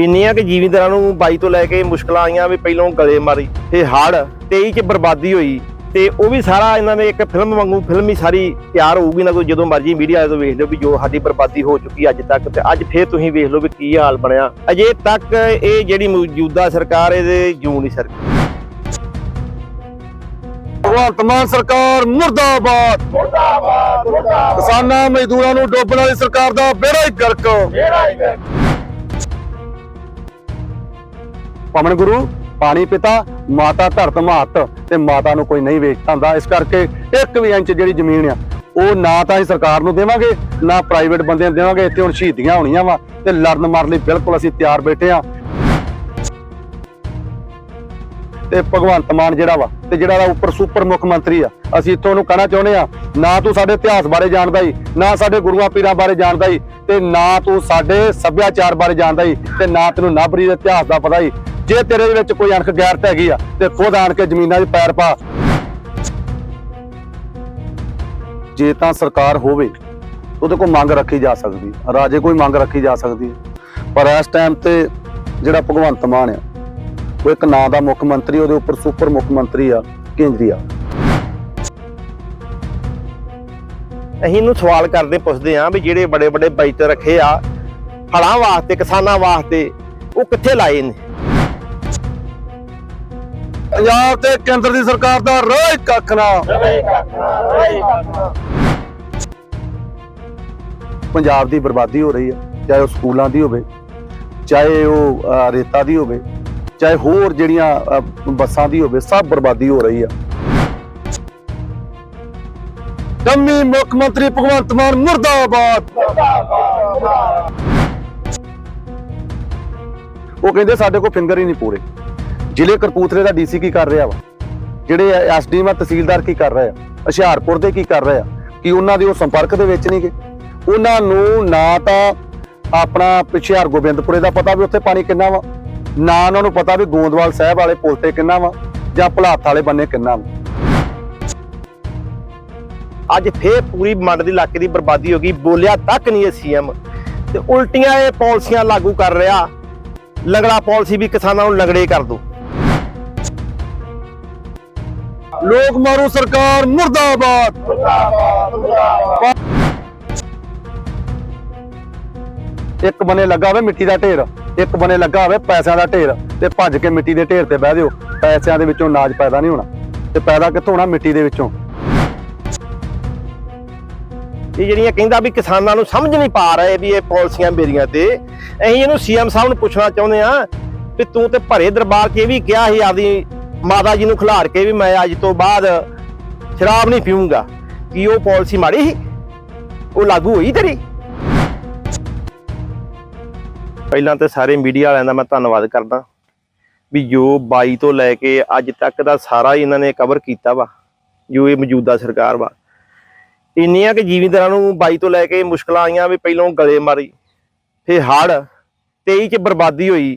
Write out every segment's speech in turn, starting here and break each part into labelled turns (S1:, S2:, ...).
S1: ਇੰਨੀਆਂ ਕਿ ਜ਼ਿਮੀਂਦਾਰਾਂ ਨੂੰ ਬਾਈ ਤੋਂ ਲੈ ਕੇ ਮੁਸ਼ਕਲਾਂ ਆਈਆਂ ਵੀ ਪਹਿਲੋਂ ਗਲੇ ਮਾਰੀ ਤੇ ਹੜ 23 ਚ ਬਰਬਾਦੀ ਹੋਈ ਤੇ ਉਹ ਵੀ ਸਾਰਾ ਇਹਨਾਂ ਨੇ ਇੱਕ ਫਿਲਮ ਵਾਂਗੂ ਫਿਲਮ ਹੀ ਸਾਰੀ ਤਿਆਰ ਹੋਊਗੀ ਨਾ ਕੋਈ ਜਦੋਂ ਮਰਜ਼ੀ ਮੀਡੀਆ ਤੋਂ ਵੇਖ ਲਿਓ ਵੀ ਜੋ ਸਾਡੀ ਬਰਬਾਦੀ ਹੋ ਚੁੱਕੀ ਅੱਜ ਤੱਕ ਤੇ ਅੱਜ ਫੇਰ ਤੁਸੀਂ ਵੇਖ ਲਓ ਵੀ ਕੀ ਹਾਲ ਬਣਿਆ। ਅਜੇ ਤੱਕ ਇਹ ਜਿਹੜੀ ਮੌਜੂਦਾ ਸਰਕਾਰ ਇਹਦੇ ਜੂੰ ਨਹੀਂ ਸਰਕੀ
S2: ਭਗਵੰਤ ਮਾਨ ਸਰਕਾਰ ਮੁਰਦਾਬਾਦ। ਮੁਰਦਾਬਾਦ ਕਿਸਾਨਾਂ ਮਜ਼ਦੂਰਾਂ ਨੂੰ ਡੋਬਣ ਵਾਲੀ ਸਰਕਾਰ ਦਾ ਬੇੜਾ ਹੀ ਗਰਕ ਪਵਨ ਗੁਰੂ, ਪਾਣੀ ਪਿਤਾ, ਮਾਤਾ ਧਰਤ ਮਾਤ ਤੇ ਮਾਤਾ ਨੂੰ ਕੋਈ ਨਹੀਂ ਵੇਚਦਾ ਹੁੰਦਾ ਇਸ ਕਰਕੇ ਇੱਕ ਵੀ ਇੰਚ ਜਿਹੜੀ ਜ਼ਮੀਨ ਆ, ਉਹ ਨਾ ਤਾਂ ਅਸੀਂ ਸਰਕਾਰ ਨੂੰ ਦੇਵਾਂਗੇ, ਨਾ ਪ੍ਰਾਈਵੇਟ ਬੰਦਿਆਂ ਨੂੰ ਦੇਵਾਂਗੇ, ਇੱਥੇ ਹੁਣ ਸ਼ਹੀਦੀਆਂ ਹੋਣੀਆਂ ਵਾ ਤੇ ਲੜਨ ਮਰਨ ਲਈ ਬਿਲਕੁਲ ਅਸੀਂ ਤਿਆਰ ਬੈਠੇ ਆ। ਤੇ ਭਗਵੰਤ ਮਾਨ ਜਿਹੜਾ ਵਾ, ਤੇ ਜਿਹੜਾ ਦਾ ਉੱਪਰ ਸੁਪਰ ਮੁੱਖ ਮੰਤਰੀ ਆ, ਅਸੀਂ ਇੱਥੋਂ ਨੂੰ ਕਹਿਣਾ ਚਾਹੁੰਦੇ ਆ, ਨਾ ਤੂੰ ਸਾਡੇ ਇਤਿਹਾਸ ਬਾਰੇ ਜਾਣਦਾ ਹੀ ਨਾ ਸਾਡੇ ਗੁਰੂਆਂ ਪੀਰਾਂ ਬਾਰੇ ਜਾਣਦਾ ਹੀ ਤੇ ਨਾ ਤੂੰ ਸਾਡੇ ਸੱਭਿਆਚਾਰ ਬਾਰੇ ਜਾਣਦਾ ਹੀ ਤੇ ਨਾ ਤੈਨੂੰ ਨਾਬਰੀ ਦੇ ਇਤਿਹਾਸ ਦਾ ਪਤਾ ਹੀ ਜੇ ਤੇਰੇ ਦੇ ਵਿੱਚ ਕੋਈ ਅਣਖ ਗੈਰਤ ਹੈਗੀ ਆ, ਤੇ ਖੁਦ ਆਣ ਕੇ ਜ਼ਮੀਨਾਂ 'ਚ ਪੈਰ ਪਾ। ਜੇ ਤਾਂ ਸਰਕਾਰ ਹੋਵੇ, ਉਹਦੇ ਕੋਲ ਮੰਗ ਰੱਖੀ ਜਾ ਸਕਦੀ, ਰਾਜੇ ਕੋਈ ਮੰਗ ਰੱਖੀ ਜਾ ਸਕਦੀ ਪਰ ਇਸ ਟਾਈਮ ਤੇ ਜਿਹੜਾ ਭਗਵੰਤ ਮਾਨ ਆ, ਉਹ ਇੱਕ ਨਾਂ ਦਾ ਮੁੱਖ ਮੰਤਰੀ, ਉਹਦੇ ਉੱਪਰ ਸੁਪਰ ਮੁੱਖ ਮੰਤਰੀ ਆ, ਕੇਂਦਰੀ ਆ।
S1: ਅਸੀਂ ਇਹਨੂੰ ਸਵਾਲ ਕਰਦੇ ਪੁੱਛਦੇ ਆਂ ਵੀ ਜਿਹੜੇ ਬੜੇ ਬੜੇ ਬਜਟ ਰੱਖੇ ਆ ਹੜਾਂ ਵਾਸਤੇ, ਕਿਸਾਨਾਂ ਵਾਸਤੇ, ਉਹ ਕਿੱਥੇ ਲਾਏ ਨੇ?
S2: ਪੰਜਾਬ ਤੇ ਕੇਂਦਰ ਦੀ ਸਰਕਾਰ ਦਾ ਰਾਹ ਕੱਖ ਨਾ। ਪੰਜਾਬ ਦੀ ਬਰਬਾਦੀ ਹੋ ਰਹੀ ਹੈ, ਚਾਹੇ ਉਹ ਸਕੂਲਾਂ ਦੀ ਹੋਵੇ, ਚਾਹੇ ਉਹ ਰੇਤਾ ਦੀ ਹੋਵੇ, ਚਾਹੇ ਹੋਰ ਜਿਹੜੀਆਂ ਬੱਸਾਂ ਦੀ ਹੋਵੇ, ਸਭ ਬਰਬਾਦੀ ਹੋ ਰਹੀ ਆ ਕੰਮੀ ਮੁੱਖ ਮੰਤਰੀ ਭਗਵੰਤ ਮਾਨ ਮੁਰਦਾਬਾਦ। ਉਹ ਕਹਿੰਦੇ ਸਾਡੇ ਕੋਲ ਫਿੰਗਰ ਹੀ ਨਹੀਂ ਪੂਰੇ। ਜ਼ਿਲ੍ਹੇ ਕਰਪੂਥਲੇ ਦਾ ਡੀਸੀ ਕੀ ਕਰ ਰਿਹਾ ਵਾ? ਜਿਹੜੇ ਐਸਡੀਐਮ ਆ ਤਹਿਸੀਲਦਾਰ ਕੀ ਕਰ ਰਹੇ ਆ? ਹੁਸ਼ਿਆਰਪੁਰ ਦੇ ਕੀ ਕਰ ਰਹੇ ਆ? ਕਿ ਉਹਨਾਂ ਦੇ ਉਹ ਸੰਪਰਕ ਦੇ ਵਿੱਚ ਨਹੀਂਗੇ? ਉਹਨਾਂ ਨੂੰ ਨਾ ਤਾਂ ਆਪਣਾ ਪਿੱਛੇ ਹਰਗੋਬਿੰਦਪੁਰੇ ਦਾ ਪਤਾ ਵੀ ਉੱਥੇ ਪਾਣੀ ਕਿੰਨਾ ਵਾ, ਨਾ ਉਹਨਾਂ ਨੂੰ ਪਤਾ ਵੀ ਗੋਂਦਵਾਲ ਸਾਹਿਬ ਵਾਲੇ ਪੁਲ ਤੇ ਕਿੰਨਾ ਵਾ, ਜਾਂ ਭਲਾਤ ਵਾਲੇ ਬੰਨੇ ਕਿੰਨਾ ਵਾ।
S1: ਅੱਜ ਫੇਰ ਪੂਰੀ ਮੰਡ ਦੇ ਇਲਾਕੇ ਦੀ ਬਰਬਾਦੀ ਹੋ ਗਈ, ਬੋਲਿਆ ਤੱਕ ਨਹੀਂ ਇਹ ਸੀਐਮ। ਤੇ ਉਲਟੀਆਂ ਇਹ ਪਾਲਿਸੀਆਂ ਲਾਗੂ ਕਰ ਰਿਹਾ। ਲੰਗੜਾ ਪਾਲਿਸੀ ਵੀ ਕਿਸਾਨਾਂ ਨੂੰ ਲੰਗੜੇ ਕਰ ਦੋ
S2: ਲੋਕ ਮਾਰੂ ਸਰਕਾਰ ਮੁਰਦਾਬਾਦ। ਇੱਕ ਬਨੇ ਲੱਗਾ ਹੋਵੇ ਮਿੱਟੀ ਦਾ ਢੇਰ, ਇੱਕ ਬਨੇ ਲੱਗਾ ਹੋਵੇ ਪੈਸਿਆਂ ਦਾ ਢੇਰ, ਤੇ ਭੱਜ ਕੇ ਮਿੱਟੀ ਦੇ ਢੇਰ ਤੇ ਬਹਿ ਦਿਓ ਪੈਸਿਆਂ ਦੇ ਵਿੱਚੋਂ ਅਨਾਜ ਪੈਦਾ ਨਹੀਂ ਹੋਣਾ। ਤੇ ਪੈਦਾ ਕਿੱਥੋਂ ਹੋਣਾ? ਮਿੱਟੀ ਦੇ ਵਿੱਚੋਂ।
S1: ਇਹ ਜਿਹੜੀਆਂ ਕਹਿੰਦਾ ਵੀ ਕਿਸਾਨਾਂ ਨੂੰ ਸਮਝ ਨਹੀਂ ਪਾ ਰਹੇ ਵੀ ਇਹ ਪਾਲਿਸੀਆਂ ਮੇਰੀਆਂ ਤੇ, ਅਸੀਂ ਇਹਨੂੰ ਸੀਐਮ ਸਾਹਿਬ ਨੂੰ ਪੁੱਛਣਾ ਚਾਹੁੰਦੇ ਆ ਵੀ ਤੂੰ ਤੇ ਭਰੇ ਦਰਬਾਰ 'ਚ ਇਹ ਵੀ ਕਿਹਾ ਸੀ ਆਪਦੀ ਮਾਤਾ ਜੀ ਨੂੰ ਖਿਲਾਰ ਕੇ ਵੀ ਮੈਂ ਅੱਜ ਤੋਂ ਬਾਅਦ ਸ਼ਰਾਬ ਨਹੀਂ ਪੀਊਂਗਾ। ਕੀ ਉਹ ਪਾਲਿਸੀ ਮਾੜੀ ਸੀ? ਉਹ ਲਾਗੂ ਹੋਈ ਤੇਰੀ? ਪਹਿਲਾਂ ਤੇ ਸਾਰੇ ਮੀਡੀਆ ਵਾਲਿਆਂ ਦਾ ਮੈਂ ਧੰਨਵਾਦ ਕਰਦਾ ਵੀ ਜੋ 22 ਤੋਂ ਲੈ ਕੇ ਅੱਜ ਤੱਕ ਦਾ ਸਾਰਾ ਇਹਨਾਂ ਨੇ ਕਵਰ ਕੀਤਾ ਵਾ, ਜੋ ਇਹ ਮੌਜੂਦਾ ਸਰਕਾਰ ਵਾ। ਇੰਨੀਆਂ ਕਿ ਜ਼ਿਮੀਂਦਾਰਾਂ ਨੂੰ 22 ਤੋਂ ਲੈ ਕੇ ਮੁਸ਼ਕਲਾਂ ਆਈਆਂ ਵੀ ਪਹਿਲੋਂ ਗਲੇ ਮਾਰੀ ਫੇ ਹੜ 23 ਚ ਬਰਬਾਦੀ ਹੋਈ।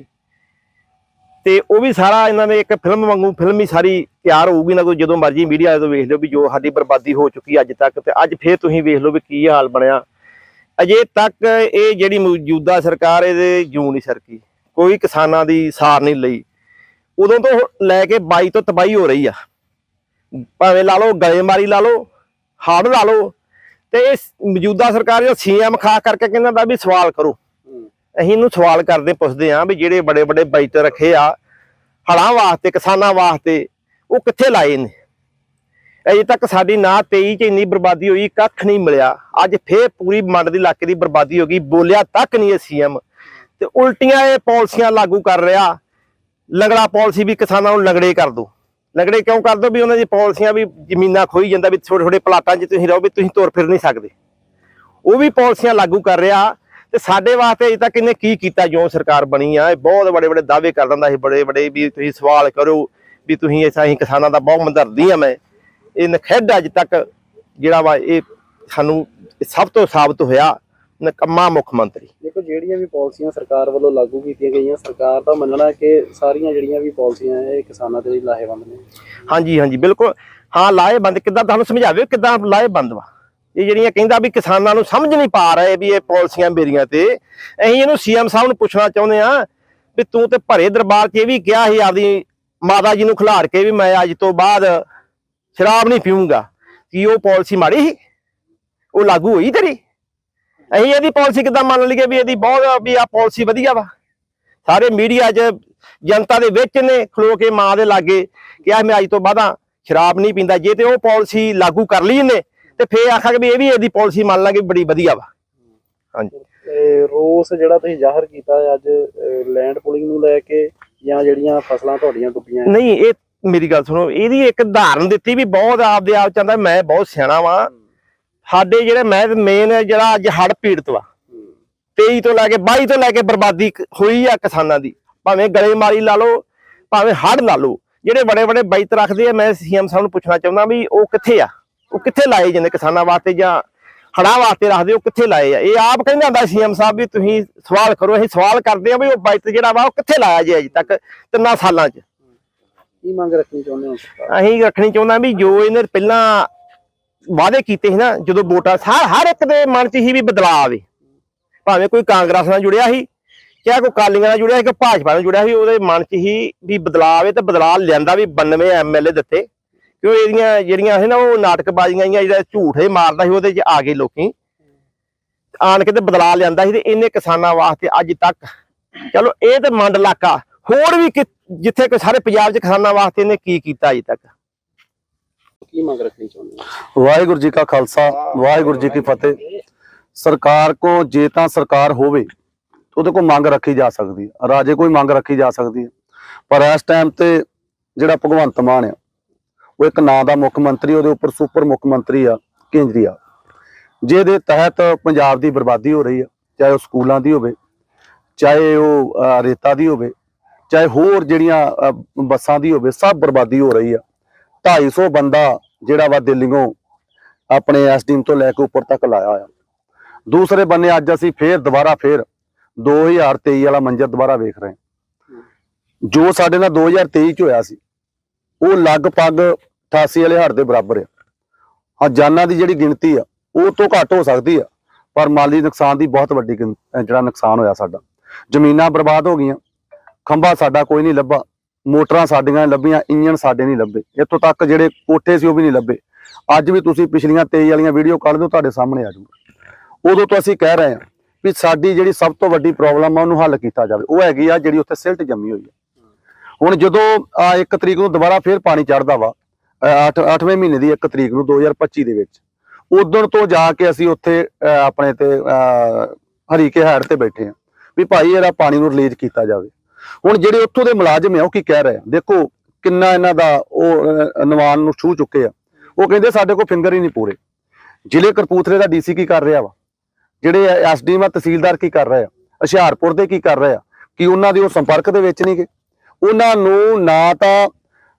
S1: ਤੇ ਉਹ ਵੀ ਸਾਰਾ ਇਹਨਾਂ ਨੇ ਇੱਕ ਫਿਲਮ ਵਾਂਗੂ ਫਿਲਮ ਹੀ ਸਾਰੀ ਤਿਆਰ ਹੋਊਗੀ ਨਾ ਕੋਈ, ਜਦੋਂ ਮਰਜ਼ੀ ਮੀਡੀਆ ਤੋਂ ਵੇਖ ਲਿਓ ਵੀ ਜੋ ਸਾਡੀ ਬਰਬਾਦੀ ਹੋ ਚੁੱਕੀ ਅੱਜ ਤੱਕ ਤੇ ਅੱਜ ਫੇਰ ਤੁਸੀਂ ਵੇਖ ਲਓ ਵੀ ਕੀ ਹਾਲ ਬਣਿਆ। ਅਜੇ ਤੱਕ ਇਹ ਜਿਹੜੀ ਮੌਜੂਦਾ ਸਰਕਾਰ ਇਹਦੇ ਜੂੰ ਨਹੀਂ ਸਰਕੀ। ਕੋਈ ਕਿਸਾਨਾਂ ਦੀ ਸਾਰ ਨਹੀਂ ਲਈ। ਉਦੋਂ ਤੋਂ ਲੈ ਕੇ 22 ਤੋਂ ਤਬਾਹੀ ਹੋ ਰਹੀ ਆ। ਭਾਵੇਂ ਲਾ ਲਓ, ਗਲੇਮਾਰੀ ਲਾ ਲਓ ਹੜ ਲਾ ਲਓ। ਤੇ ਇਹ ਮੌਜੂਦਾ ਸਰਕਾਰ ਜੋ ਸੀਐਮ ਖਾ ਕਰਕੇ ਕਹਿੰਦਾ ਵੀ ਸਵਾਲ ਕਰੋ। ਅਸੀਂ ਇਹਨੂੰ ਸਵਾਲ ਕਰਦੇ ਪੁੱਛਦੇ ਆਂ ਵੀ ਜਿਹੜੇ ਬੜੇ ਬੜੇ ਬਜਟ ਰੱਖੇ ਆ ਹੜਾਂ ਵਾਸਤੇ, ਕਿਸਾਨਾਂ ਵਾਸਤੇ, ਉਹ ਕਿੱਥੇ ਲਾਏ ਨੇ? ਅਜੇ ਤੱਕ ਸਾਡੀ ਨਾ 23 ਚ ਇੰਨੀ ਬਰਬਾਦੀ ਹੋਈ, ਕੱਖ ਨਹੀਂ ਮਿਲਿਆ। ਅੱਜ ਫੇਰ ਪੂਰੀ ਮੰਡ ਦੇ ਇਲਾਕੇ ਦੀ ਬਰਬਾਦੀ ਹੋ ਗਈ, ਬੋਲਿਆ ਤੱਕ ਨਹੀਂ ਇਹ ਸੀਐਮ। ਤੇ ਉਲਟੀਆਂ ਇਹ ਪਾਲਿਸੀਆਂ ਲਾਗੂ ਕਰ ਰਿਹਾ। ਲੰਗੜਾ ਪਾਲਿਸੀ ਵੀ ਕਿਸਾਨਾਂ ਨੂੰ ਲੰਗੜੇ ਕਰ ਦੋ। ਲੰਗੜੇ ਕਿਉਂ ਕਰ ਦੋ ਵੀ ਉਹਨਾਂ ਦੀ ਪਾਲਿਸੀਆਂ ਵੀ ਜ਼ਮੀਨਾਂ ਖੋਈ ਜਾਂਦਾ ਵੀ ਛੋਟੇ ਛੋਟੇ ਪਲਾਟਾਂ 'ਚ ਤੁਸੀਂ ਰਹੋ ਵੀ ਤੁਸੀਂ ਤੁਰ ਫਿਰ ਨਹੀਂ ਸਕਦੇ। ਉਹ ਵੀ ਪਾਲਿਸੀਆਂ ਲਾਗੂ ਕਰ ਰਿਹਾ। ਤੇ ਸਾਡੇ ਵਾਸਤੇ ਅਜੇ ਤੱਕ ਇਹਨੇ ਕੀ ਕੀਤਾ? ਜੋ ਸਰਕਾਰ ਬਣੀ ਆ ਇਹ ਬਹੁਤ ਬੜੇ ਬੜੇ ਦਾਅਵੇ ਕਰ ਦਿੰਦਾ ਸੀ ਬੜੇ ਬੜੇ ਵੀ ਤੁਸੀਂ ਸਵਾਲ ਕਰੋ ਵੀ ਤੁਸੀਂ ਐਸਾ ਹੀ ਕਿਸਾਨਾਂ ਦਾ ਬਹੁਤ ਮਦਰਦੀ ਆ ਮੈਂ। ਇਹ ਨਖੇਡ ਅੱਜ ਤੱਕ ਜਿਹੜਾ ਵਾ ਇਹ ਸਾਨੂੰ ਸਭ ਤੋਂ ਸਾਬਤ ਹੋਇਆ ਨਕਮਾ ਮੁੱਖ ਮੰਤਰੀ।
S3: ਦੇਖੋ ਜਿਹੜੀਆਂ ਵੀ ਪਾਲਿਸੀਆਂ ਸਰਕਾਰ ਵੱਲੋਂ ਲਾਗੂ ਕੀਤੀਆਂ ਗਈਆਂ ਸਰਕਾਰ ਦਾ ਮੰਨਣਾ ਕਿ ਸਾਰੀਆਂ ਜਿਹੜੀਆਂ ਵੀ ਪਾਲਿਸੀਆਂ ਇਹ ਕਿਸਾਨਾਂ ਦੇ ਲਈ ਲਾਹੇਵੰਦ ਨੇ।
S1: ਹਾਂਜੀ ਹਾਂਜੀ ਬਿਲਕੁਲ। ਹਾਂ ਲਾਹੇਬੰਦ ਕਿੱਦਾਂ ਤੁਹਾਨੂੰ ਸਮਝਾਵੇ ਕਿੱਦਾਂ ਲਾਹੇਬੰਦ ਵਾ? ਇਹ ਜਿਹੜੀਆਂ ਕਹਿੰਦਾ ਵੀ ਕਿਸਾਨਾਂ ਨੂੰ ਸਮਝ ਨਹੀਂ ਪਾ ਰਹੇ ਵੀ ਇਹ ਪਾਲਿਸੀਆਂ ਮੇਰੀਆਂ ਤੇ, ਅਸੀਂ ਇਹਨੂੰ ਸੀਐਮ ਸਾਹਿਬ ਨੂੰ ਪੁੱਛਣਾ ਚਾਹੁੰਦੇ ਆ ਵੀ ਤੂੰ ਤੇ ਭਰੇ ਦਰਬਾਰ 'ਚ ਇਹ ਵੀ ਕਿਹਾ ਸੀ ਆਪਦੀ ਮਾਤਾ ਜੀ ਨੂੰ ਖਿਲਾਰ ਕੇ ਵੀ ਮੈਂ ਅੱਜ ਤੋਂ ਬਾਅਦ ਸ਼ਰਾਬ ਨਹੀਂ ਪੀਊਂਗਾ। ਕੀ ਉਹ ਪਾਲਿਸੀ ਮਾੜੀ ਸੀ? ਉਹ ਲਾਗੂ ਹੋਈ ਤੇਰੀ? ਅਸੀਂ ਇਹਦੀ ਪਾਲਿਸੀ ਕਿੱਦਾਂ ਮੰਨ ਲਈਏ ਵੀ ਇਹਦੀ ਬਹੁਤ ਵੀ ਆ ਪਾਲਿਸੀ ਵਧੀਆ ਵਾ। ਸਾਰੇ ਮੀਡੀਆ 'ਚ ਜਨਤਾ ਦੇ ਵਿੱਚ ਨੇ, ਖਲੋ ਕੇ ਮਾਂ ਦੇ ਲਾਗੇ ਕਿਹਾ ਮੈਂ ਅੱਜ ਤੋਂ ਬਾਅਦ ਸ਼ਰਾਬ ਨਹੀਂ ਪੀਂਦਾ। ਜੇ ਤੇ ਉਹ ਪਾਲਿਸੀ ਲਾਗੂ ਕਰ ਲਈ ਇਹਨੇ ਤੇ ਫੇਰ ਆਖਾਂਗੇ ਵੀ ਇਹ ਵੀ ਇਹਦੀ ਪਾਲਿਸੀ ਮੰਨ ਲਾਂਗੇ ਬੜੀ ਵਧੀਆ ਵਾ। ਹਾਂਜੀ।
S3: ਇਹ ਰੋਸ ਜਿਹੜਾ ਤੁਸੀਂ ਜ਼ਾਹਰ ਕੀਤਾ ਅੱਜ ਲੈਂਡ ਪੁਲਿੰਗ ਨੂੰ ਲੈ ਕੇ ਜਾਂ ਜਿਹੜੀਆਂ ਫਸਲਾਂ ਤੁਹਾਡੀਆਂ ਡੁੱਬੀਆਂ।
S1: ਨਹੀਂ ਇਹ ਮੇਰੀ ਗੱਲ ਸੁਣੋ ਇਹਦੀ ਇੱਕ ਉਦਾਹਰਨ ਦਿੱਤੀ ਵੀ ਬਹੁਤ ਆਪਦੇ ਆਪ ਚਾਹੁੰਦਾ ਮੈਂ ਬਹੁਤ ਸਿਆਣਾ ਵਾਂ। ਸਾਡੇ ਜਿਹੜੇ ਮੈਂ ਮੇਨ ਜਿਹੜਾ ਅੱਜ ਹੜ ਪੀੜਤ ਵਾ। 23 ਤੋਂ ਲੈ ਕੇ 22 ਤੋਂ ਲੈ ਕੇ ਬਰਬਾਦੀ ਹੋਈ ਆ ਕਿਸਾਨਾਂ ਦੀ। ਭਾਵੇਂ ਗਲੇਮਾਰੀ ਲਾ ਲਓ ਭਾਵੇਂ ਹੜ ਲਾ ਲਓ। ਜਿਹੜੇ ਬੜੇ ਬੜੇ ਬਾਈਤ ਰੱਖਦੇ ਆ ਮੈਂ ਸੀਐਮ ਸਾਹਿਬ ਨੂੰ ਪੁੱਛਣਾ ਚਾਹੁੰਦਾ ਵੀ ਉਹ ਕਿੱਥੇ ਆ? ਉਹ ਕਿੱਥੇ ਲਾਏ ਜਾਂਦੇ ਕਿਸਾਨਾਂ ਵਾਸਤੇ ਜਾਂ ਹੜਾਂ ਵਾਸਤੇ ਰੱਖਦੇ ਉਹ ਕਿੱਥੇ ਲਾਏ ਆ? ਇਹ ਆਪ ਕਹਿੰਦਾ ਹੁੰਦਾ ਸੀਐਮ ਸਾਹਿਬ ਵੀ ਤੁਸੀਂ ਸਵਾਲ ਕਰੋ ਅਸੀਂ ਸਵਾਲ ਕਰਦੇ ਆ ਵੀ ਉਹ ਬਾਈਤ ਜਿਹੜਾ ਵਾ ਉਹ ਕਿੱਥੇ ਲਾਇਆ ਜੇ ਅਜੇ ਤੱਕ ਤਿੰਨਾਂ ਸਾਲਾਂ 'ਚ?
S3: ਕੀ ਮੰਗ ਰੱਖਣੀ ਚਾਹੁੰਦੇ ਹੋ?
S1: ਅਸੀਂ ਰੱਖਣੀ ਚਾਹੁੰਦਾ ਵੀ ਜੋ ਇਹਨੇ ਪਹਿਲਾਂ ਵਾਅਦੇ ਕੀਤੇ ਸੀ ਨਾ ਜਦੋਂ ਵੋਟਾਂ ਹਰ ਹਰ ਇੱਕ ਦੇ ਮਨ 'ਚ ਹੀ ਵੀ ਬਦਲਾਅ ਆਵੇ। ਭਾਵੇਂ ਕੋਈ ਕਾਂਗਰਸ ਨਾਲ ਜੁੜਿਆ ਸੀ ਚਾਹੇ ਕੋਈ ਕਾਲੀਆਂ ਨਾਲ ਜੁੜਿਆ ਸੀ ਕਿ ਭਾਜਪਾ ਨਾਲ ਜੁੜਿਆ ਸੀ ਉਹਦੇ ਮਨ 'ਚ ਹੀ ਵੀ ਬਦਲਾਅ ਆਵੇ ਤੇ ਬਦਲਾਅ ਲਿਆਂਦਾ ਵੀ 92 ਐਮਐਲਏ ਦਿੱਤੇ। ਕਿਉਂ ਇਹਦੀਆਂ ਜਿਹੜੀਆਂ ਸੀ ਨਾ ਉਹ ਨਾਟਕਬਾਜ਼ੀਆਂ ਜਾਂ ਜਿਹੜਾ ਝੂਠ ਮਾਰਦਾ ਸੀ ਉਹਦੇ 'ਚ ਆ ਗਏ ਲੋਕੀ। ਆਣ ਕੇ ਤੇ ਬਦਲਾਅ ਲਿਆਂਦਾ ਸੀ ਤੇ ਇਹਨੇ ਕਿਸਾਨਾਂ ਵਾਸਤੇ ਅੱਜ ਤੱਕ ਚਲੋ ਇਹ ਤੇ ਮੰਡ ਇਲਾਕਾ ਹੋਰ ਵੀ ਕਿ- ਜਿੱਥੇ ਕੋਈ ਸਾਰੇ ਪੰਜਾਬ 'ਚ ਕਿਸਾਨਾਂ ਵਾਸਤੇ ਇਹਨੇ ਕੀ ਕੀਤਾ ਅਜੇ ਤੱਕ?
S3: ਕੀ ਮੰਗ ਰੱਖਣੀ ਚਾਹੁੰਦੇ ਹੋ?
S2: ਵਾਹਿਗੁਰੂ ਜੀ ਕਾ ਖਾਲਸਾ ਵਾਹਿਗੁਰੂ ਜੀ ਕੀ ਫਤਿਹ। ਸਰਕਾਰ ਕੋ ਜੇ ਤਾਂ ਸਰਕਾਰ ਹੋਵੇ ਉਹਦੇ ਕੋ ਮੰਗ ਰੱਖੀ ਜਾ ਸਕਦੀ ਹੈ। ਰਾਜੇ ਕੋਈ ਮੰਗ ਰੱਖੀ ਜਾ ਸਕਦੀ ਹੈ। ਪਰ ਇਸ ਟਾਈਮ ਤੇ ਜਿਹੜਾ ਭਗਵੰਤ ਮਾਨ ਆ ਉਹ ਇੱਕ ਨਾਂ ਦਾ ਮੁੱਖ ਮੰਤਰੀ, ਉਹਦੇ ਉੱਪਰ ਸੁਪਰ ਮੁੱਖ ਮੰਤਰੀ ਆ ਕੇਂਦਰੀਆ ਜਿਹਦੇ ਤਹਿਤ ਪੰਜਾਬ ਦੀ ਬਰਬਾਦੀ ਹੋ ਰਹੀ ਆ, ਚਾਹੇ ਉਹ ਸਕੂਲਾਂ ਦੀ ਹੋਵੇ, ਚਾਹੇ ਉਹ ਰੇਤਾ ਦੀ ਹੋਵੇ, ਚਾਹੇ ਹੋਰ ਜਿਹੜੀਆਂ ਬੱਸਾਂ ਦੀ ਹੋਵੇ, ਸਭ ਬਰਬਾਦੀ ਹੋ ਰਹੀ ਆ। 250 ਬੰਦਾ ਜਿਹੜਾ ਵਾ ਦਿੱਲੀੋਂ ਆਪਣੇ ਐਸਡੀਐਮ ਤੋਂ ਲੈ ਕੇ ਉੱਪਰ ਤੱਕ ਲਾਇਆ ਹੋਇਆ। ਦੂਸਰੇ ਬੰਨੇ ਅੱਜ ਅਸੀਂ ਫੇਰ ਦੁਬਾਰਾ ਫੇਰ 2023 ਵਾਲਾ ਮੰਜ਼ਰ ਦੁਬਾਰਾ ਵੇਖ ਰਹੇ ਜੋ ਸਾਡੇ ਨਾਲ 2023 ਚ ਹੋਇਆ ਸੀ, ਉਹ ਲਗਭਗ 88 ਵਾਲੇ ਹੜ ਦੇ ਬਰਾਬਰ ਆ। ਹਾਂ, ਜਾਨਾਂ ਦੀ ਜਿਹੜੀ ਗਿਣਤੀ ਆ, ਉਹ ਤੋਂ ਘੱਟ ਹੋ ਸਕਦੀ ਆ, ਪਰ ਮਾਲੀ ਨੁਕਸਾਨ ਦੀ ਬਹੁਤ ਵੱਡੀ ਗਿਣ- ਅਹ ਜਿਹੜਾ ਨੁਕਸਾਨ ਹੋਇਆ ਸਾਡਾ। ਜ਼ਮੀਨਾਂ ਬਰਬਾਦ ਹੋ ਗਈਆਂ, ਖੰਭਾ ਸਾਡਾ ਕੋਈ ਨਹੀਂ ਲੱਭਾ, ਮੋਟਰਾਂ ਸਾਡੀਆਂ ਲੱਭੀਆਂ, ਇੰਜਣ ਸਾਡੇ ਨਹੀਂ ਲੱਭੇ। ਇੱਥੋਂ ਤੱਕ ਜਿਹੜੇ ਕੋਠੇ ਸੀ, ਉਹ ਵੀ ਨਹੀਂ ਲੱਭੇ। ਅੱਜ ਵੀ ਤੁਸੀਂ ਪਿਛਲੀਆਂ 23 ਵਾਲੀਆਂ ਵੀਡੀਓ ਕੱਢ ਦਿਓ, ਤੁਹਾਡੇ ਸਾਹਮਣੇ ਆ ਜਾਊਗਾ। ਉਦੋਂ ਤੋਂ ਅਸੀਂ ਕਹਿ ਰਹੇ ਹਾਂ ਵੀ ਸਾਡੀ ਜਿਹੜੀ ਸਭ ਤੋਂ ਵੱਡੀ ਪ੍ਰੋਬਲਮ ਆ, ਉਹਨੂੰ ਹੱਲ ਕੀਤਾ ਜਾਵੇ। ਉਹ ਹੈਗੀ ਆ ਜਿਹੜੀ ਉੱਥੇ ਸਿਲਟ ਜੰਮੀ ਹੋਈ ਆ। ਹੁਣ ਜਦੋਂ ਆ 1 ਤਰੀਕ ਨੂੰ ਦੁਬਾਰਾ ਫੇਰ ਪਾਣੀ ਚੜਦਾ ਵਾ 8 8ਵੇਂ ਮਹੀਨੇ ਦੀ 1 ਤਰੀਕ ਨੂੰ 2025 ਦੇ ਵਿੱਚ। ਉਦੋਂ ਤੋਂ ਜਾ ਕੇ ਅਸੀਂ ਉੱਥੇ ਆਪਣੇ ਤੇ ਹਰੀਕੇ ਹੈਡ ਤੇ ਬੈਠੇ ਆ ਵੀ ਭਾਈ ਇਹਦਾ ਪਾਣੀ ਨੂੰ ਰਿਲੀਜ਼ ਕੀਤਾ ਜਾਵੇ। ਹੁਣ ਜਿਹੜੇ ਉੱਥੋਂ ਦੇ ਮੁਲਾਜ਼ਮ ਆ ਉਹ ਕੀ ਕਹਿ ਰਹੇ ਆ? ਦੇਖੋ ਕਿੰਨਾ ਇਹਨਾਂ ਦਾ ਉਹ ਅਹ, ਨਿਵਾਨ ਨੂੰ ਛੂ ਚੁੱਕੇ ਆ। ਉਹ ਕਹਿੰਦੇ ਸਾਡੇ ਕੋਲ ਫਿੰਗਰ ਹੀ ਨਹੀਂ ਪੂਰੇ। ਜ਼ਿਲ੍ਹੇ ਕਰਪੂਥਲੇ ਦਾ ਡੀਸੀ ਕੀ ਕਰ ਰਿਹਾ ਵਾ? ਜਿਹੜੇ ਐਸਡੀਐਮ ਆ ਤਹਿਸੀਲਦਾਰ ਕੀ ਕਰ ਰਹੇ ਆ? ਹੁਸ਼ਿਆਰਪੁਰ ਦੇ ਕੀ ਕਰ ਰਹੇ ਆ? ਕਿ ਉਹਨਾਂ ਦੇ ਉਹ ਸੰਪਰਕ ਦੇ ਵਿੱਚ ਨਹੀਂ ਨਹੀਂਗੇ? ਉਹਨਾਂ ਨੂੰ ਨਾ ਤਾਂ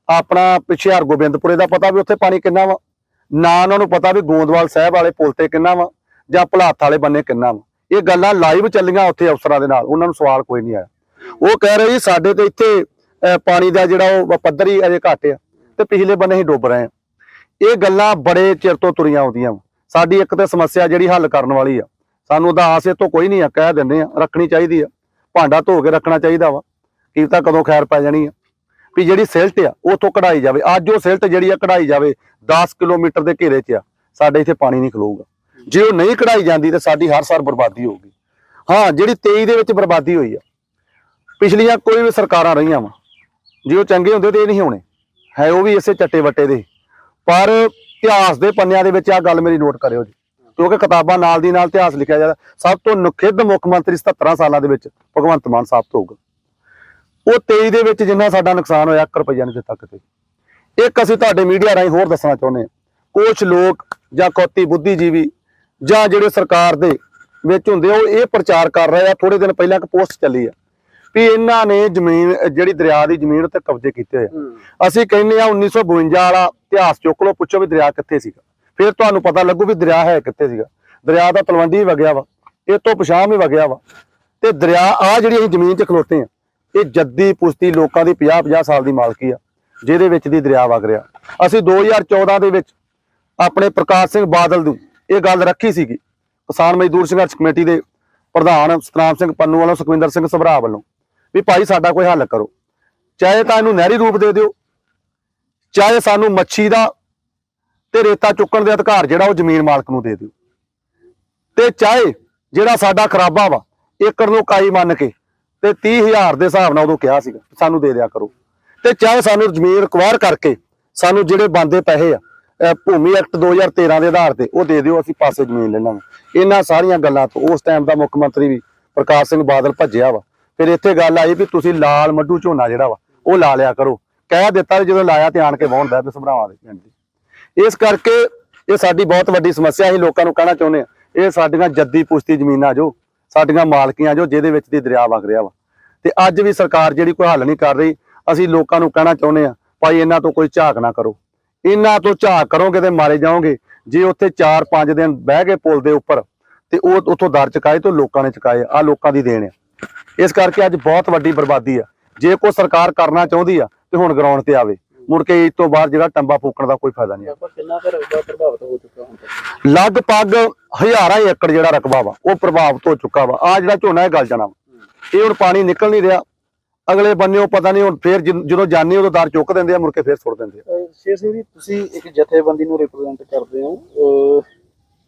S2: ਆਪਣਾ ਪਿਛਿਆਰ ਗੋਬਿੰਦਪੁਰੇ ਦਾ ਪਤਾ ਵੀ ਉੱਥੇ ਪਾਣੀ ਕਿੰਨਾ ਵਾ। ਨਾ ਉਹਨਾਂ ਨੂੰ ਪਤਾ ਵੀ ਗੋਂਦਵਾਲ ਸਾਹਿਬ ਵਾਲੇ ਪੁਲ ਤੇ ਕਿੰਨਾ ਵਾ ਜਾਂ ਭਲਾਤ ਵਾਲੇ ਬੰਨੇ ਕਿੰਨਾ ਵਾ। ਇਹ ਗੱਲਾਂ ਲਾਈਵ ਚੱਲੀਆਂ ਉੱਥੇ ਅਫਸਰਾਂ ਦੇ ਨਾਲ, ਉਹਨਾਂ ਨੂੰ ਸਵਾਲ ਕੋਈ ਨਹੀਂ ਆਇਆ। ਉਹ ਕਹਿ ਰਹੇ ਜੀ, ਸਾਡੇ ਤੇ ਇੱਥੇ ਪਾਣੀ ਦਾ ਜਿਹੜਾ ਉਹ ਪੱਧਰ ਹੀ ਅਜੇ ਘੱਟ ਆ ਤੇ ਪਿਛਲੇ ਬੰਨੇ ਹੀ ਡੁੱਬ ਰਹੇ ਆ ਇਹ ਗੱਲਾਂ ਬੜੇ ਚਿਰ ਤੋਂ ਤੁਰੀਆਂ ਆਉਂਦੀਆਂ ਵਾਂ। ਸਾਡੀ ਇੱਕ ਤੇ ਸਮੱਸਿਆ ਜਿਹੜੀ ਹੱਲ ਕਰਨ ਵਾਲੀ ਆ। ਸਾਨੂੰ ਉਦਾਸ ਆਸ ਇਹ ਤੋਂ ਕੋਈ ਨਹੀਂ ਆ, ਕਹਿ ਦਿੰਦੇ ਆ, ਰੱਖਣੀ ਚਾਹੀਦੀ ਆ। ਭਾਂਡਾ ਧੋ ਕੇ ਰੱਖਣਾ ਚਾਹੀਦਾ ਵਾ। ਕੀ ਤਾਂ ਕਦੋਂ ਖੈਰ ਪੈ ਜਾਣੀ ਆ। ਵੀ ਜਿਹੜੀ ਸਿਲਟ ਆ ਉਥੋਂ ਕਢਾਈ ਜਾਵੇ। ਅੱਜ ਉਹ ਸਿਲਟ ਜਿਹੜੀ ਆ, ਕਢਾਈ ਜਾਵੇ 10 ਕਿਲੋਮੀਟਰ ਦੇ ਘੇਰੇ 'ਚ ਆ, ਸਾਡੇ ਇੱਥੇ ਪਾਣੀ ਨਹੀਂ ਖਲੋਊਗਾ। ਜੇ ਉਹ ਨਹੀਂ ਕਢਾਈ ਜਾਂਦੀ ਤਾਂ ਸਾਡੀ ਹਰ ਸਾਲ ਬਰਬਾਦੀ ਹੋਊਗੀ। ਹਾਂ, ਜਿਹੜੀ 23 ਦੇ ਵਿੱਚ ਬਰਬਾਦੀ ਹੋਈ ਆ, ਪਿਛਲੀਆਂ ਕੋਈ ਵੀ ਸਰਕਾਰਾਂ ਰਹੀਆਂ ਵਾ, ਜੇ ਉਹ ਚੰਗੇ ਹੁੰਦੇ ਤੇ ਇਹ ਨਹੀਂ ਹੋਣੇ। ਹੈ ਉਹ ਵੀ ਇਸੇ ਚੱਟੇ ਵੱਟੇ ਦੇ। ਪਰ ਇਤਿਹਾਸ ਦੇ ਪੰਨਿਆਂ ਦੇ ਵਿੱਚ ਆ ਗੱਲ ਮੇਰੀ ਨੋਟ ਕਰਿਓ ਜੀ। ਕਿਉਂਕਿ ਕਿਤਾਬਾਂ ਨਾਲ ਦੀ ਨਾਲ ਇਤਿਹਾਸ ਲਿਖਿਆ ਜਾਂਦਾ ਸਭ ਤੋਂ ਨੁਖਿੱਧ ਮੁੱਖ ਮੰਤਰੀ 77 ਸਾਲਾਂ ਦੇ ਵਿੱਚ ਭਗਵੰਤ ਮਾਨ ਸਾਹਿਬ ਤੋਂ ਹੋਊਗਾ। ਉਹ 23 ਦੇ ਵਿੱਚ ਜਿੰਨਾ ਸਾਡਾ ਨੁਕਸਾਨ ਹੋਇਆ 1 ਰੁਪਈਆ ਨਹੀਂ ਦਿੱਤਾ ਕਿਤੇ। ਇੱਕ ਅਸੀਂ ਤੁਹਾਡੇ ਮੀਡੀਆ ਰਾਹੀਂ ਹੋਰ ਦੱਸਣਾ ਚਾਹੁੰਦੇ ਹਾਂ। ਕੁਝ ਲੋਕ ਜਾਂ ਕੋਤੀ ਬੁੱਧੀਜੀਵੀ ਜਾਂ ਜਿਹੜੇ ਸਰਕਾਰ ਦੇ ਵਿੱਚ ਹੁੰਦੇ ਉਹ ਇਹ ਪ੍ਰਚਾਰ ਕਰ ਰਹੇ ਆ ਥੋੜੇ ਦਿਨ ਪਹਿਲਾਂ ਇੱਕ ਪੋਸਟ ਚੱਲੀ ਆ ਵੀ ਇਹਨਾਂ ਨੇ ਜ਼ਮੀਨ ਜਿਹੜੀ ਦਰਿਆ ਦੀ ਜ਼ਮੀਨ ਉੱਤੇ ਕਬਜ਼ੇ ਕੀਤੇ ਹੋਏ ਆ। ਅਸੀਂ ਕਹਿੰਦੇ ਆ 1952 ਵਾਲਾ ਇਤਿਹਾਸ ਚੁੱਕ ਲਓ ਪੁੱਛੋ ਵੀ ਦਰਿਆ ਕਿੱਥੇ ਸੀਗਾ। ਫਿਰ ਤੁਹਾਨੂੰ ਪਤਾ ਲੱਗੂ ਵੀ ਦਰਿਆ ਹੈ ਕਿੱਥੇ ਸੀਗਾ। ਦਰਿਆ ਦਾ ਤਲਵੰਡੀ ਵਗਿਆ ਵਾ ਇਹ ਤੋਂ ਪਛਾਣ ਵੀ ਵਗਿਆ ਵਾ। ਤੇ ਦਰਿਆ ਆ ਜਿਹੜੀ ਅਸੀਂ ਜ਼ਮੀਨ 'ਚ ਖਲੋਤੇ ਆ ਇਹ ਜੱਦੀ ਪੁਸ਼ਤੀ ਲੋਕਾਂ ਦੀ 50 50 ਸਾਲ ਦੀ ਮਾਲਕੀ ਆ, ਜਿਹਦੇ ਵਿੱਚ ਦੀ ਦਰਿਆ ਵਗ ਰਿਹਾ। ਅਸੀਂ 2014 ਦੇ ਵਿੱਚ ਆਪਣੇ ਪ੍ਰਕਾਸ਼ ਸਿੰਘ ਬਾਦਲ ਨੂੰ ਇਹ ਗੱਲ ਰੱਖੀ ਸੀਗੀ। ਕਿਸਾਨ ਮਜ਼ਦੂਰ ਸੰਘਰਸ਼ ਕਮੇਟੀ ਦੇ ਪ੍ਰਧਾਨ ਸਤਨਾਮ ਸਿੰਘ ਪੰਨੂ ਵੱਲੋਂ, ਸੁਖਵਿੰਦਰ ਸਿੰਘ ਸਭਰਾ ਵੱਲੋਂ ਵੀ ਭਾਈ ਸਾਡਾ ਕੋਈ ਹੱਲ ਕਰੋ। ਚਾਹੇ ਤਾਂ ਇਹਨੂੰ ਨਹਿਰੀ ਰੂਪ ਦੇ ਦਿਓ, ਚਾਹੇ ਸਾਨੂੰ ਮੱਛੀ ਦਾ ਤੇ ਰੇਤਾ ਚੁੱਕਣ ਦੇ ਅਧਿਕਾਰ ਜਿਹੜਾ ਉਹ ਜ਼ਮੀਨ ਮਾਲਕ ਨੂੰ ਦੇ ਦਿਓ। ਤੇ ਚਾਹੇ ਜਿਹੜਾ ਸਾਡਾ ਖਰਾਬਾ ਵਾ, ਏਕੜ ਨੂੰ ਕਾਈ ਮੰਨ ਕੇ ਤੇ 30000 ਦੇ ਹਿਸਾਬ ਨਾਲ ਉਦੋਂ ਕਿਹਾ ਸੀਗਾ ਸਾਨੂੰ ਦੇ ਦਿਆ ਕਰੋ। ਤੇ ਚਾਹੇ ਸਾਨੂੰ ਜ਼ਮੀਨ ਰਿਕਵਾਇਰ ਕਰਕੇ ਸਾਨੂੰ ਜਿਹੜੇ ਬੰਦੇ ਪੈਸੇ ਆ ਭੂਮੀ ਐਕਟ 2013 ਦੇ ਆਧਾਰ ਤੇ ਉਹ ਦੇ ਦਿਓ, ਅਸੀਂ ਪਾਸੇ ਜ਼ਮੀਨ ਲੈ ਲਾਂਗੇ। ਇਹਨਾਂ ਸਾਰੀਆਂ ਗੱਲਾਂ ਤੋਂ ਉਸ ਟਾਈਮ ਦਾ ਮੁੱਖ ਮੰਤਰੀ ਵੀ ਪ੍ਰਕਾਸ਼ ਸਿੰਘ ਬਾਦਲ ਭੱਜਿਆ ਵਾ। ਫਿਰ ਇੱਥੇ ਗੱਲ ਆਈ ਵੀ ਤੁਸੀਂ ਲਾਲ ਮੱਡੂ ਝੋਨਾ ਜਿਹੜਾ ਵਾ, ਉਹ ਲਾ ਲਿਆ ਕਰੋ। ਕਹਿ ਦਿੱਤਾ ਵੀ ਜਦੋਂ ਲਾਇਆ ਤੇ ਆਣ ਕੇ ਵਾਹੁਣ ਦਾ ਵੀ ਸਭਰਾਵਾਂ ਦੇ ਪਿੰਡ ਦੀ। ਇਸ ਕਰਕੇ ਇਹ ਸਾਡੀ ਬਹੁਤ ਵੱਡੀ ਸਮੱਸਿਆ ਅਸੀਂ ਲੋਕਾਂ ਨੂੰ ਕਹਿਣਾ ਚਾਹੁੰਦੇ ਆ ਇਹ ਸਾਡੀਆਂ ਜੱਦੀ ਪੁਸ਼ਤੀ ਜ਼ਮੀਨਾਂ ਜੋ ਸਾਡੀਆਂ ਮਾਲਕੀਆਂ ਜੋ ਜਿਹਦੇ ਵਿੱਚ ਦੀ ਦਰਿਆ ਵਗ ਰਿਹਾ ਵਾ। ਤੇ ਅੱਜ ਵੀ ਸਰਕਾਰ ਜਿਹੜੀ ਕੋਈ ਹੱਲ ਨਹੀਂ ਕਰ ਰਹੀ, ਅਸੀਂ ਲੋਕਾਂ ਨੂੰ ਕਹਿਣਾ ਚਾਹੁੰਦੇ ਆ ਭਾਈ ਇਹਨਾਂ ਤੋਂ ਕੋਈ ਝਾਕ ਨਾ ਕਰੋ। ਇਹਨਾਂ ਤੋਂ ਝਾਕ ਕਰੋਗੇ ਤੇ ਮਾਰੇ ਜਾਓਗੇ। ਜੇ ਉੱਥੇ 4-5 ਦਿਨ ਬਹਿ ਕੇ ਪੁਲ ਦੇ ਉੱਪਰ, ਤੇ ਉਹ ਉੱਥੋਂ ਦਰ ਚੁਕਾਏ ਤੇ ਲੋਕਾਂ ਨੇ ਚੁਕਾਏ ਆ ਲੋਕਾਂ ਦੀ ਦੇਣ ਆ। ਇਸ ਕਰਕੇ ਅੱਜ ਬਹੁਤ ਵੱਡੀ ਬਰਬਾਦੀ ਆ। ਜੇ ਕੋਈ ਸਰਕਾਰ ਕਰਨਾ ਚਾਹੁੰਦੀ ਆ, ਤੇ ਹੁਣ ਗਰਾਊਂਡ ਤੇ ਆਵੇ। ਮੁੜ ਕੇ ਇਸ ਤੋਂ ਬਾਅਦ ਜਿਹੜਾ ਟੰਬਾ ਫੂਕਣ ਦਾ ਕੋਈ ਫਾਇਦਾ ਨਹੀਂ ਆ
S3: ਆਪਾਂ ਕਿੰਨਾ ਕੁ ਰਕਬਾ ਪ੍ਰਭਾਵਿਤ ਹੋ ਚੁੱਕਾ ਹੁਣ ਤੱਕ?
S2: ਲਗਭਗ ਹਜ਼ਾਰਾਂ ਏਕੜ ਜਿਹੜਾ ਰਕਬਾ ਵਾ ਉਹ ਪ੍ਰਭਾਵਿਤ ਹੋ ਚੁੱਕਾ ਵਾ। ਆ ਜਿਹੜਾ ਝੋਨਾ ਇਹ ਗਲ ਜਾਣਾ ਵਾ। ਇਹ ਹੁਣ ਪਾਣੀ ਨਿਕਲ ਨਹੀਂ ਰਿਹਾ। ਅਗਲੇ ਬੰਨਿਓ ਪਤਾ ਨਹੀਂ ਹੁਣ ਫੇਰ ਜਦ- ਜਾਣੇ ਉਦੋਂ ਦਰ ਚੁੱਕ ਦਿੰਦੇ ਆ ਮੁੜ ਕੇ ਫੇਰ ਸੁੱਟ ਦਿੰਦੇ ਆ।
S3: ਸ਼ੇਰ ਸਿੰਘ ਜੀ ਤੁਸੀਂ ਇੱਕ ਜਥੇਬੰਦੀ ਨੂੰ ਰਿਪਰੈਜ਼ੈਂਟ ਕਰਦੇ ਹੋ।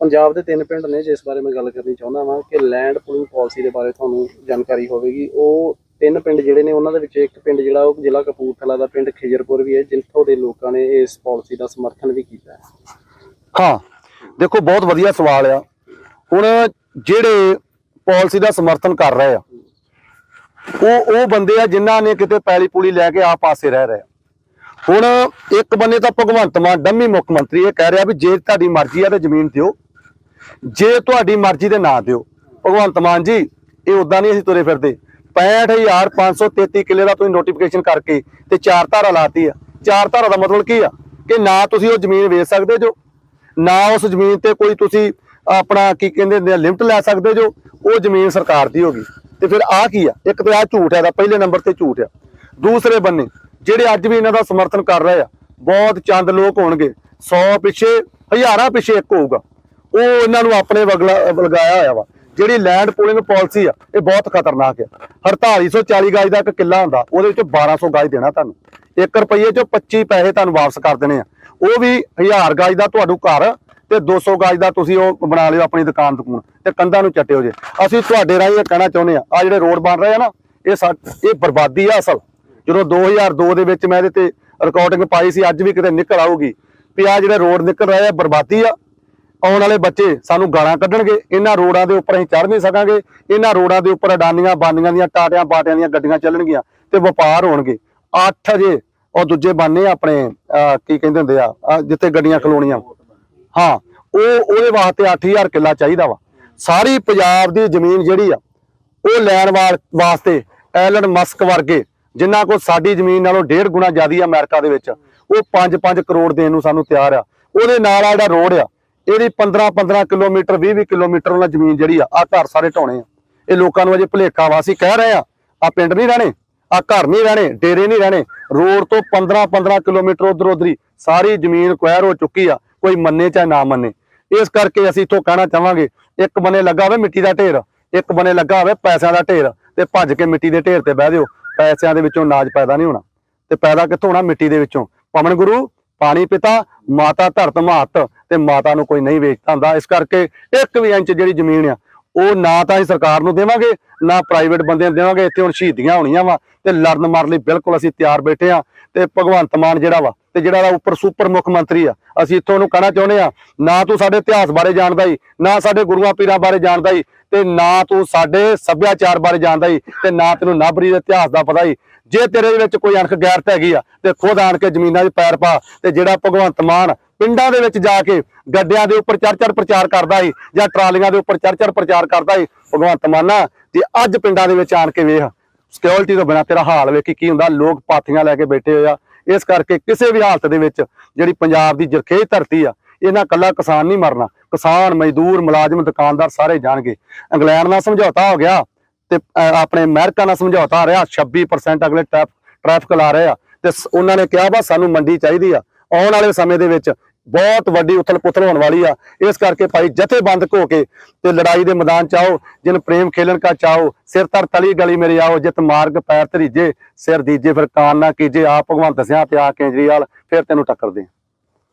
S3: ਪੰਜਾਬ ਦੇ ਤਿੰਨ ਪਿੰਡ ਨੇ ਜਿਸ ਬਾਰੇ ਮੈਂ ਗੱਲ ਕਰਨੀ ਚਾਹੁੰਦਾ ਹਾਂ ਕਿ ਲੈਂਡ ਪੂਲਿੰਗ ਪਾਲਿਸੀ ਦੇ ਬਾਰੇ ਤੁਹਾਨੂੰ ਜਾਣਕਾਰੀ ਹੋਵੇਗੀ। ਉਹ ਤਿੰਨ ਪਿੰਡ ਜਿਹੜੇ ਨੇ ਉਹਨਾਂ ਦੇ ਵਿੱਚ ਇੱਕ ਪਿੰਡ ਜਿਹੜਾ ਉਹ ਜ਼ਿਲ੍ਹਾ ਕਪੂਰਥਲਾ ਦਾ ਪਿੰਡ ਖਿਜਰਪੁਰ ਵੀ ਹੈ, ਜਿੱਥੋਂ ਦੇ ਲੋਕਾਂ ਨੇ ਇਸ ਪਾਲਿਸੀ ਦਾ ਸਮਰਥਨ ਵੀ ਕੀਤਾ ਹੈ।
S2: ਹਾਂ, ਦੇਖੋ ਬਹੁਤ ਵਧੀਆ ਸਵਾਲ ਆ। ਹੁਣ ਜਿਹੜੇ ਪਾਲਿਸੀ ਦਾ ਸਮਰਥਨ ਕਰ ਰਹੇ ਆ, ਉਹ ਉਹ ਬੰਦੇ ਆ ਜਿਨ੍ਹਾਂ ਨੇ ਕਿਤੇ ਪੈਲੀ ਪੂਲੀ ਲੈ ਕੇ ਆ ਪਾਸੇ ਰਹਿ ਰਹੇ ਆ। ਹੁਣ ਇੱਕ ਬੰਨੇ ਤਾਂ ਭਗਵੰਤ ਮਾਨ, ਡੰਮੀ ਮੁੱਖ ਮੰਤਰੀ ਇਹ ਕਹਿ ਰਿਹਾ ਵੀ ਜੇ ਤੁਹਾਡੀ ਮਰਜ਼ੀ ਆ ਤੇ ਜ਼ਮੀਨ ਦਿਓ। ਜੇ ਤੁਹਾਡੀ ਮਰਜ਼ੀ ਦੇ ਨਾ ਦਿਓ। ਭਗਵੰਤ ਮਾਨ ਜੀ, ਇਹ ਉਦਾਂ ਨਹੀਂ ਅਸੀਂ ਤੁਰੇ ਫਿਰਦੇ। 65533 ਕਿੱਲੇ ਦਾ ਤੁਸੀਂ ਨੋਟੀਫਿਕੇਸ਼ਨ ਕਰਕੇ ਤੇ ਚਾਰ ਧਾਰਾ ਲਾਤੀ ਆ। ਚਾਰ ਧਾਰਾ ਦਾ ਮਤਲਬ ਕੀ ਆ? ਕਿ ਨਾ ਤੁਸੀਂ ਉਹ ਜ਼ਮੀਨ ਵੇਚ ਸਕਦੇ ਜੋ, ਨਾ ਉਸ ਜ਼ਮੀਨ ਤੇ ਕੋਈ ਤੁਸੀਂ ਆਪਣਾ ਕੀ ਕਹਿੰਦੇ ਨੇ ਲਿਮਟ ਲੈ ਸਕਦੇ ਜੋ, ਉਹ ਜ਼ਮੀਨ ਸਰਕਾਰ ਦੀ ਹੋਗੀ ਤੇ ਫਿਰ ਆ ਕੀ ਆ? ਇੱਕ ਤੇ ਆ ਝੂਠ ਹੈ ਦਾ ਪਹਿਲੇ ਨੰਬਰ ਤੇ ਝੂਠ ਆ। ਦੂਸਰੇ ਬੰਨੇ, ਜਿਹੜੇ ਅੱਜ ਵੀ ਇਹਨਾਂ ਦਾ ਸਮਰਥਨ ਕਰ ਰਹੇ ਆ, ਬਹੁਤ ਚੰਦ ਲੋਕ ਹੋਣਗੇ 100 ਪਿੱਛੇ, ਹਜ਼ਾਰਾਂ ਪਿੱਛੇ ਇੱਕ ਹੋਊਗਾ। ਉਹ ਇਹਨਾਂ ਨੂੰ ਆਪਣੇ ਵਗਲਾ- ਵਲਗਾਇਆ ਹੋਇਆ ਵਾ। ਜਿਹੜੀ ਲੈਂਡ ਪੂਲਿੰਗ ਪਾਲਿਸੀ ਆ, ਇਹ ਬਹੁਤ ਖਤਰਨਾਕ ਆ। 4840 ਗਾਜ ਦਾ ਇੱਕ ਕਿੱਲਾ ਹੁੰਦਾ, ਉਹਦੇ ਵਿੱਚ 1200 ਗਾਜ ਦੇਣਾ ਤੁਹਾਨੂੰ। 1 ਰੁਪਏ ਚੋਂ 25 ਪੈਸੇ ਤੁਹਾਨੂੰ ਵਾਪਸ ਕਰ ਦੇਣੇ ਆ। ਉਹ ਵੀ 1000 ਗਾਜ ਦਾ ਤੁਹਾਨੂੰ ਘਰ ਤੇ 200 ਗਾਜ ਦਾ ਤੁਸੀਂ ਉਹ ਬਣਾ ਲਿਓ ਆਪਣੀ ਦੁਕਾਨ ਦੁਕਾਨ ਤੇ ਕੰਧਾਂ ਨੂੰ ਚੱਟਿਓ ਜੇ। ਅਸੀਂ ਤੁਹਾਡੇ ਰਾਹੀਂ ਇਹ ਕਹਿਣਾ ਚਾਹੁੰਦੇ ਆ ਆ ਜਿਹੜੇ ਰੋਡ ਬਣ ਰਹੇ ਆ ਨਾ, ਇਹ ਸਾ- ਇਹ ਬਰਬਾਦੀ ਆ ਅਸਲ। ਜਦੋਂ 2002 ਦੇ ਵਿੱਚ ਮੈਂ ਇਹਦੇ ਤੇ ਰਿਕਾਰਡਿੰਗ ਪਾਈ ਸੀ, ਅੱਜ ਵੀ ਕਿਤੇ ਨਿਕਲ ਆਊਗੀ। ਵੀ ਆ ਜਿਹੜੇ ਰੋਡ ਨਿਕਲ ਰਹੇ ਆ, ਬਰਬਾਦੀ ਆ ਆਉਣ ਵਾਲੇ ਬੱਚੇ ਸਾਨੂੰ ਗਾਲਾਂ ਕੱਢਣਗੇ। ਇਹਨਾਂ ਰੋਡਾਂ ਦੇ ਉੱਪਰ ਅਸੀਂ ਚੜ੍ਹ ਨਹੀਂ ਸਕਾਂਗੇ। ਇਹਨਾਂ ਰੋਡਾਂ ਦੇ ਉੱਪਰ ਅਡਾਨੀਆਂ, ਬਾਨੀਆਂ ਦੀਆਂ, ਟਾਟਿਆਂ ਬਾਟਿਆਂ ਦੀਆਂ ਗੱਡੀਆਂ ਚੱਲਣਗੀਆਂ ਤੇ ਵਪਾਰ ਹੋਣਗੇ। 8 ਅਜੇ ਉਹ ਦੂਜੇ ਬਾਨੇ ਆਪਣੇ ਕੀ ਕਹਿੰਦੇ ਹੁੰਦੇ ਆ ਜਿੱਥੇ ਗੱਡੀਆਂ ਖਲੋਣੀਆਂ। ਹਾਂ, ਉਹ, ਉਹਦੇ ਵਾਸਤੇ 8000 ਕਿੱਲਾ ਚਾਹੀਦਾ ਵਾ। ਸਾਰੀ ਪੰਜਾਬ ਦੀ ਜ਼ਮੀਨ ਜਿਹੜੀ ਆ, ਉਹ ਲੈਣ ਵਾ- ਵਾਸਤੇ ਐਲਨ ਮਸਕ ਵਰਗੇ ਜਿਨ੍ਹਾਂ ਕੋਲ ਸਾਡੀ ਜ਼ਮੀਨ ਨਾਲੋਂ ਡੇਢ ਗੁਣਾ ਜ਼ਿਆਦੀ ਆ ਅਮਰੀਕਾ ਦੇ ਵਿੱਚ, ਉਹ 5-5 ਕਰੋੜ ਦੇਣ ਨੂੰ ਸਾਨੂੰ ਤਿਆਰ ਆ। ਉਹਦੇ ਨਾਲ ਆ ਜਿਹੜਾ ਰੋਡ ਆ ਇਹਦੀ 15-15 ਕਿਲੋਮੀਟਰ 20-20 ਕਿਲੋਮੀਟਰ ਉਹਨਾਂ ਜ਼ਮੀਨ ਜਿਹੜੀ ਆ ਆ ਘਰ ਸਾਰੇ ਢਾਉਣੇ ਆ। ਇਹ ਲੋਕਾਂ ਨੂੰ ਅਜੇ ਭੁਲੇਖਾ ਵਾਸੀ ਕਹਿ ਰਹੇ ਆ ਆ ਪਿੰਡ ਨਹੀਂ ਰਹਿਣੇ ਆ ਘਰ ਨਹੀਂ ਰਹਿਣੇ, ਡੇਰੇ ਨਹੀਂ ਰਹਿਣੇ, ਰੋਡ ਤੋਂ 15-15 ਕਿਲੋਮੀਟਰ ਉਧਰ ਉਧਰੀ ਸਾਰੀ ਜ਼ਮੀਨ ਕੁਐਰ ਹੋ ਚੁੱਕੀ ਆ, ਕੋਈ ਮੰਨੇ ਚਾਹੇ ਨਾ ਮੰਨੇ। ਇਸ ਕਰਕੇ ਅਸੀਂ ਇੱਥੋਂ ਕਹਿਣਾ ਚਾਹਾਂਗੇ, ਇੱਕ ਬੰਨੇ ਲੱਗਾ ਹੋਵੇ ਮਿੱਟੀ ਦਾ ਢੇਰ, ਇੱਕ ਬੰਨੇ ਲੱਗਾ ਹੋਵੇ ਪੈਸਿਆਂ ਦਾ ਢੇਰ, ਤੇ ਭੱਜ ਕੇ ਮਿੱਟੀ ਦੇ ਢੇਰ ਤੇ ਬਹਿ ਦਿਓ ਪੈਸਿਆਂ ਦੇ ਵਿੱਚੋਂ ਨਾਜ ਪੈਦਾ ਨਹੀਂ ਹੋਣਾ, ਤੇ ਪੈਦਾ ਕਿੱਥੋਂ ਹੋਣਾ? ਮਿੱਟੀ ਦੇ ਵਿੱਚੋਂ। ਪਵਨ ਗੁਰੂ ਪਾਣੀ ਪਿਤਾ, ਮਾਤਾ ਧਰਤ ਮਾਤ ਤੇ ਮਾਤਾ ਨੂੰ ਕੋਈ ਨਹੀਂ ਵੇਚਦਾ ਹੁੰਦਾ। ਇਸ ਕਰਕੇ ਇੱਕ ਵੀ ਇੰਚ ਜਿਹੜੀ ਜ਼ਮੀਨ ਆ, ਉਹ ਨਾ ਤਾਂ ਅਸੀਂ ਸਰਕਾਰ ਨੂੰ ਦੇਵਾਂਗੇ ਨਾ ਪ੍ਰਾਈਵੇਟ ਬੰਦਿਆਂ ਨੂੰ ਦੇਵਾਂਗੇ, ਇੱਥੇ ਹੁਣ ਸ਼ਹੀਦੀਆਂ ਹੋਣੀਆਂ ਵਾ ਤੇ ਲੜਨ ਮਾਰਨ ਲਈ ਬਿਲਕੁਲ ਅਸੀਂ ਤਿਆਰ ਬੈਠੇ ਆ ਤੇ ਭਗਵੰਤ ਮਾਨ ਜਿਹੜਾ ਵਾ ਤੇ ਜਿਹੜਾ ਇਹਦਾ ਉੱਪਰ ਸੁਪਰ ਮੁੱਖ ਮੰਤਰੀ ਆ, ਅਸੀਂ ਇੱਥੋਂ ਉਹਨੂੰ ਕਹਿਣਾ ਚਾਹੁੰਦੇ ਆ, ਨਾ ਤੂੰ ਸਾਡੇ ਇਤਿਹਾਸ ਬਾਰੇ ਜਾਣਦਾ ਹੀ ਨਾ ਸਾਡੇ ਗੁਰੂਆਂ ਪੀਰਾਂ ਬਾਰੇ ਜਾਣਦਾ ਹੀ ਤੇ ਨਾ ਤੂੰ ਸਾਡੇ ਸੱਭਿਆਚਾਰ ਬਾਰੇ ਜਾਣਦਾ ਹੀ ਤੇ ਨਾ ਤੈਨੂੰ ਨਾਭਰੀ ਦੇ ਇਤਿਹਾਸ ਦਾ ਪਤਾ ਹੀ ਜੇ ਤੇਰੇ ਦੇ ਵਿੱਚ ਕੋਈ ਅਣਖ ਗੈਰਤ ਹੈਗੀ ਆ ਤੇ ਖੁਦ ਆਣ ਕੇ ਜ਼ਮੀਨਾਂ 'ਚ ਪੈਰ ਪਾ ਤੇ ਜਿਹੜਾ ਭਗਵੰਤ ਮਾਨ ਪਿੰਡਾਂ ਦੇ ਵਿੱਚ ਜਾ ਕੇ ਗੱਡਿਆਂ ਦੇ ਉੱਪਰ ਚੜ ਚੜ ਪ੍ਰਚਾਰ ਕਰਦਾ ਸੀ ਜਾਂ ਟਰਾਲੀਆਂ ਦੇ ਉੱਪਰ ਚੜ ਚੜ ਪ੍ਰਚਾਰ ਕਰਦਾ ਸੀ ਭਗਵੰਤ ਮਾਨਾ ਤੇ ਅੱਜ ਪਿੰਡਾਂ ਦੇ ਵਿੱਚ ਆਣ ਕੇ ਵੇਖ ਸਿਕਿਉਰਿਟੀ ਤੋਂ ਬਿਨਾਂ ਤੇਰਾ ਹਾਲ ਵੇਖੀ ਕੀ ਹੁੰਦਾ ਲੋਕ ਪਾਥੀਆਂ ਲੈ ਕੇ ਬੈਠੇ ਹੋਏ ਆ। ਇਸ ਕਰਕੇ ਕਿਸੇ ਵੀ ਹਾਲਤ ਦੇ ਵਿੱਚ ਜਿਹੜੀ ਪੰਜਾਬ ਦੀ ਜਰਖੇਜ ਧਰਤੀ ਆ ਇਹਨਾਂ ਕੱਲਾ ਕਿਸਾਨ ਨਹੀਂ ਮਰਨਾ। ਕਿਸਾਨ ਮਜ਼ਦੂਰ ਮੁਲਾਜ਼ਮ ਦੁਕਾਨਦਾਰ ਸਾਰੇ ਜਾਣਗੇ। ਇੰਗਲੈਂਡ ਨਾਲ ਸਮਝੌਤਾ ਹੋ ਗਿਆ ਤੇ ਅਹ, ਆਪਣੇ ਅਮਰੀਕਾ ਨਾਲ ਸਮਝੌਤਾ ਆ ਰਿਹਾ 26% ਅਗਲੇ ਟ੍ਰੈਫਿਕ ਲਾ ਰਹੇ ਆ। ਤੇ ਉਹਨਾਂ ਨੇ ਕਿਹਾ ਵਾ ਸਾਨੂੰ ਮੰਡੀ ਚਾਹੀਦੀ ਆ। ਆਉਣ ਵਾਲੇ ਸਮੇਂ ਦੇ ਵਿੱਚ ਬਹੁਤ ਵੱਡੀ ਉਥਲ ਪੁਥਲ ਹੋਣ ਵਾਲੀ ਆ। ਇਸ ਕਰਕੇ ਭਾਈ ਜਥੇਬੰਦ ਹੋ ਕੇ ਤੇ ਲੜਾਈ ਦੇ ਮੈਦਾਨ ਚ ਆਓ, ਜਿਨ ਪ੍ਰੇਮ ਖੇਲਣ ਕਾ ਚਾਓ ਸਿਰ ਤਰ ਤਲੀ ਗਲੀ ਮੇਰੇ ਆਓ, ਜਿਤ ਮਾਰਗ ਪੈਰ ਧਰੀਜੇ, ਸਿਰ ਦੀਜੇ ਫਿਰ ਕਾਨ ਨਾ ਕੀਜੇ ਆ ਭਗਵਾਨ ਸਿਆਂ ਤੇ ਆ ਕੇਜਰੀਵਾਲ, ਫਿਰ ਤੈਨੂੰ ਟੱਕਰ ਦੇ